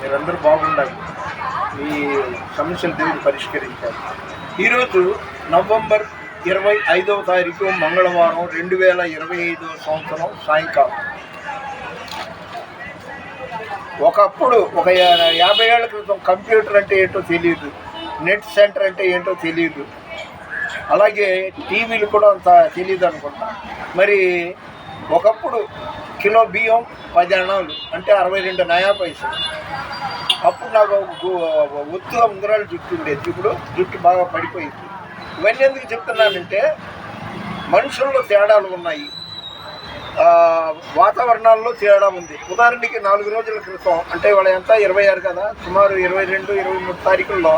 మీరందరూ బాగుండాలి. మీ సమస్యలు దేవుడు పరిష్కరించాలి. ఈరోజు నవంబర్ ఇరవై ఐదవ తారీఖు మంగళవారం రెండు వేల ఇరవై ఐదవ సంవత్సరం సాయంకాలం. ఒకప్పుడు ఒక యాభై ఏళ్ళ క్రితం కంప్యూటర్ అంటే ఏంటో తెలియదు నెట్ సెంటర్ అంటే ఏంటో తెలియదు అలాగే టీవీలు కూడా అంత తెలియదు అనుకుంటా మరి ఒకప్పుడు కిలో బియ్యం పది అణాలు అంటే అరవై రెండు నయా పైసలు. అప్పుడు నాకు ఒత్తుగా ఉంగరాలు జుట్టు ఉండేది ఇప్పుడు జుట్టు బాగా పడిపోయింది. ఇవన్నీ ఎందుకు చెప్తున్నానంటే మనుషుల్లో తేడాలు ఉన్నాయి. వాతావరణాల్లో తేడా ఉంది. ఉదాహరణకి నాలుగు రోజుల క్రితం అంటే వాళ్ళ ఎంత? ఇరవై ఆరు కదా? సుమారు ఇరవై రెండు ఇరవై మూడు తారీఖుల్లో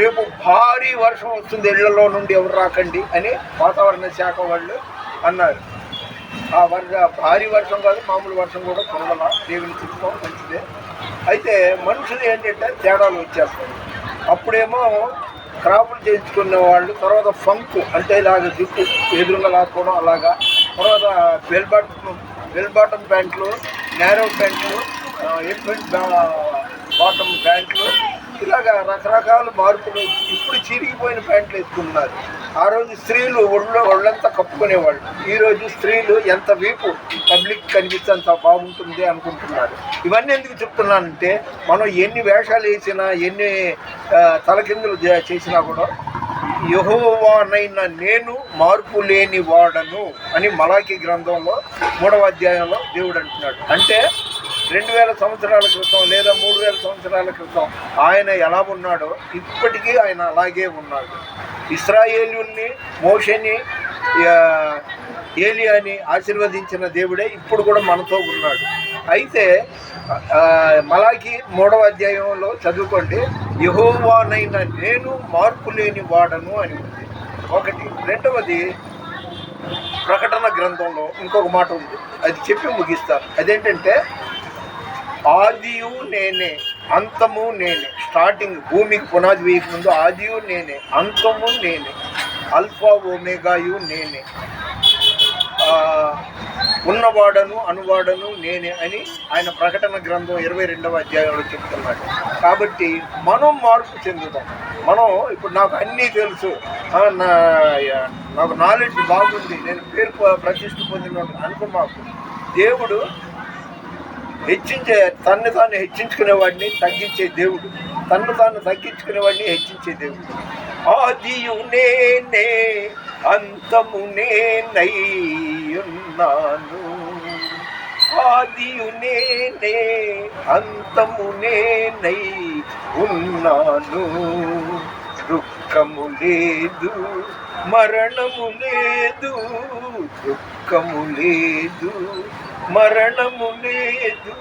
రేపు భారీ వర్షం వస్తుంది ఇళ్ళలో నుండి ఎవరు రాకండి అని వాతావరణ శాఖ వాళ్ళు అన్నారు. ఆ వర్ష భారీ వర్షం కాదు మామూలు వర్షం కూడా కురవల దేవుని చిత్తం మంచిదే. అయితే మనుషులు ఏంటంటే తేడాలు వచ్చేస్తాయి. అప్పుడేమో క్రాపులు చేయించుకునే వాళ్ళు తర్వాత ఫంక్ అంటే ఇలాగ జుట్టు ఎదురుగా లాక్కోవడం అలాగా తర్వాత బెల్ బాటం బెల్ బాటమ్ ప్యాంట్లు నేరో ప్యాంట్లు ఎలిఫెంట్ బాటమ్ ప్యాంట్లు ఇలాగా రకరకాల మార్పులు. ఇప్పుడు చిరిగిపోయిన ప్యాంట్లు వేసుకున్నారు ఆ రోజు స్త్రీలు ఒళ్ళో ఒళ్ళంతా కప్పుకునేవాళ్ళు. ఈరోజు స్త్రీలు ఎంత వీపు పబ్లిక్ కనిపిస్తే అంత బాగుంటుంది అనుకుంటున్నారు. ఇవన్నీ ఎందుకు చెప్తున్నానంటే మనం ఎన్ని వేషాలు వేసినా ఎన్ని తలకిందులు చేసినా కూడా యహోవానైన నేను మార్పు లేని వాడను అని మలాఖీ గ్రంథంలో మూడవ అధ్యాయంలో దేవుడు అంటున్నాడు. అంటే రెండు వేల సంవత్సరాల క్రితం లేదా మూడు వేల సంవత్సరాల క్రితం ఆయన ఎలా ఉన్నాడో ఇప్పటికీ ఆయన అలాగే ఉన్నాడు. ఇస్రాయేలుని మోషని ఏలియాని ఆశీర్వదించిన దేవుడే ఇప్పుడు కూడా మనతో ఉన్నాడు. అయితే మలాకి మూడవ అధ్యాయంలో చదువుకోండి. యహోవానైన నేను మార్పు లేని వాడను అని ఉంది. ఒకటి. రెండవది ప్రకటన గ్రంథంలో ఇంకొక మాట ఉంది. అది చెప్పి ముగిస్తారు అదేంటంటే ఆదియు నేనే అంతము నేనే. స్టార్టింగ్ భూమికి పునాది వేయక ముందు ఆదియు నేనే అంతము నేనే. అల్ఫా ఒమేగాయు నేనే. ఉన్నవాడను అనువాడను నేనే అని ఆయన ప్రకటన గ్రంథం ఇరవై రెండవ అధ్యాయంలో చెప్తున్నాడు. కాబట్టి మనం మార్పు చెందుతాం మనం ఇప్పుడు నాకు అన్నీ తెలుసు. నా నాకు నాలెడ్జ్ బాగుంది. నేను పేరు ప్రతిష్ట పొందిన అనుకున్నాకు మాకు. దేవుడు హెచ్చించే తన్ను తాను హెచ్చించుకునే వాడిని తగ్గించే దేవుడు. తన్ను తాను తగ్గించుకునే వాడిని హెచ్చించే దేవుడు. ఆదియు నేనే అంతము నేనై ఉన్నాను. ఆదియు నేనే అంతము నేనై ఉన్నాను. దుఃఖము లేదు మరణము లేదు దుఃఖము లేదు. మరణము లేదు.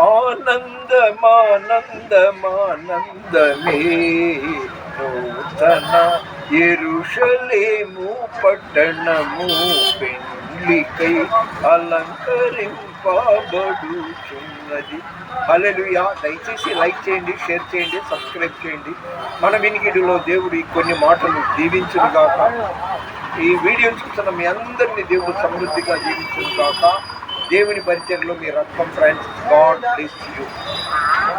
ఆనందమానందమానందమే నూతన ఎరుషలేము పట్టణము పెండ్లికై అలంకరింపబడుచున్నది. హల్లెలూయా. దయచేసి లైక్ చేయండి షేర్ చేయండి సబ్స్క్రైబ్ చేయండి. మన వినికిడిలో దేవుడు కొన్ని మాటలు దీవించును కాక ఈ వీడియో చూస్తున్న మీ అందరినీ దేవుడు సమృద్ధిగా దీవించును కాక దేవుని పరిచయంలో మీ రక్తం ఫ్రెండ్స్ గాడ్ బ్లెస్ యూ